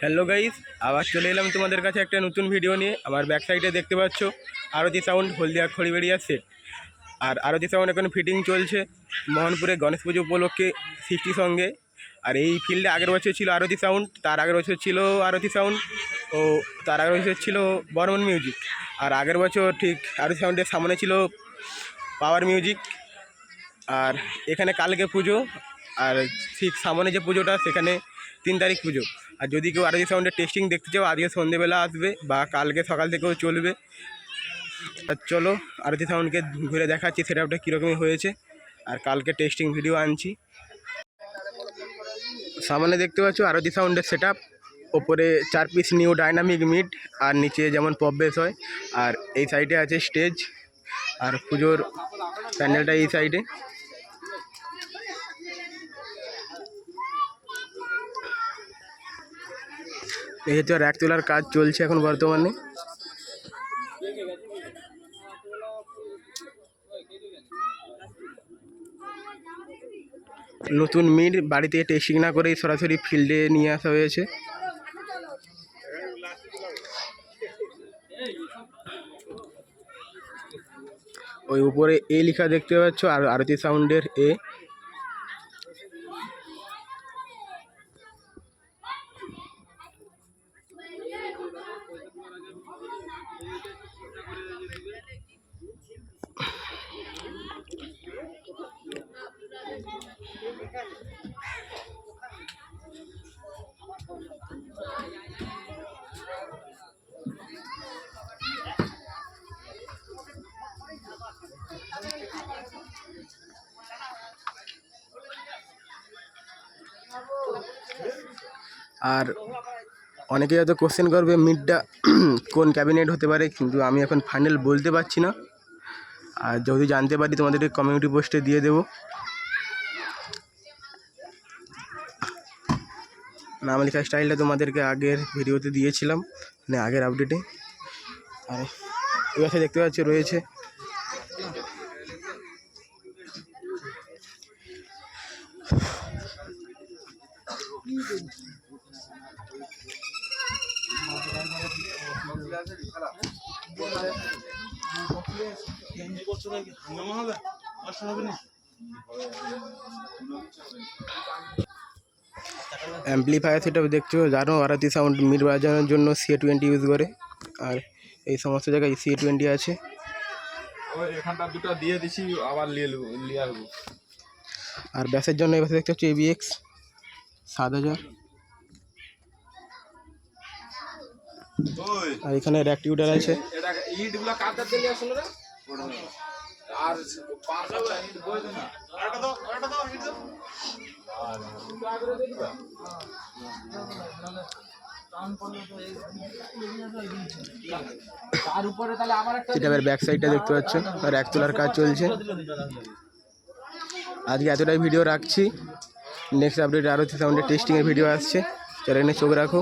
Hello guys আবার চলে এলাম তোমাদের কাছে একটা নতুন ভিডিও নিয়ে। আমার ব্যাক সাইডে দেখতে পাচ্ছ, আরতি সাউন্ড হলদিয়া খড়ি খড়িবেড়িয়া সেট আর আরতি সাউন্ড এখন ফিটিং চলছে মোহনপুরে গণেশ পুজো উপলক্ষে সৃষ্টি সঙ্গে। আর এই ফিল্ডে আগের বছর ছিল আরতি সাউন্ড তার আগের বছর ছিল আরতি সাউন্ড ও তার আগের বছর ছিল বর্মন মিউজিক আর আগের বছর ঠিক আরতি সাউন্ডের সামনে ছিল পাওয়ার মিউজিক আর এখানে কালকে পুজো, আর ঠিক সামনে যে পুজোটা, সেখানে তিন তারিখ পুজো। আর যদি কেউ আরতি সাউন্ডের টেস্টিং দেখতে চাও, আজকে সন্ধেবেলা আসবে বা কালকে সকাল থেকেও চলবে। আর চলো আরতি সাউন্ডকে ঘুরে দেখাচ্ছি সেটআপটা কীরকমই হয়েছে। আর কালকে টেস্টিং ভিডিও আনছি। সামনে দেখতে পাচ্ছ আরতি সাউন্ডের সেট ওপরে চার পিস নিউ ডাইনামিক মিড আর নিচে যেমন পপ হয়। আর এই সাইডে আছে স্টেজ আর পুজোর প্যান্ডেলটা এই সাইডে এই হচ্ছে র্যাক তোলার কাজ চলছে এখন বর্তমানে। নতুন মিড বাড়িতে টেস্টিং না করেই সরাসরি ফিল্ডে নিয়ে আসা হয়েছে। ওই উপরে এ লেখা দেখতে পাচ্ছ, আর আরতি সাউন্ডের এ। আর অনেকে হয়তো কোশ্চেন করবে, মিডটা কোন ক্যাবিনেট হতে পারে, কিন্তু আমি এখন ফাইনাল বলতে পারছি না। আর যদি জানতে পারি, তোমাদেরকে কমিউনিটি পোস্টে দিয়ে দেবো। নাম লেখা স্টাইলটা তোমাদেরকে আগের ভিডিওতে দিয়েছিলাম মানে আগের আপডেটে আর এই দেখতে পাচ্ছ, রয়েছে। অ্যাম্পলিফায়ার সেটা দেখছ? জানো আরাতি সাউন্ড মিড বাজানোর জন্য সি টোয়েন্টি ইউজ করে। আর এই সমস্ত জায়গায় সি টোয়েন্টি আছে। এখানটা দুটো দিয়ে দিছি আবার নিয়ে নেব নিয়ে আসব। আর ব্যাসের জন্য পাশে দেখতে হচ্ছে এবিএক্স সাত হাজার। আরেকটা দাও ইট দাও। সেটা আবার ব্যাক সাইডটা দেখতে পাচ্ছ আর এক তোলার কাজ চলছে। আজকে এতটাই ভিডিও রাখছি। নেক্সট আপডেট আরও সাউন্ডের টেস্টিংয়ের ভিডিও আসছে। চ্যানেলে চোখ রাখো।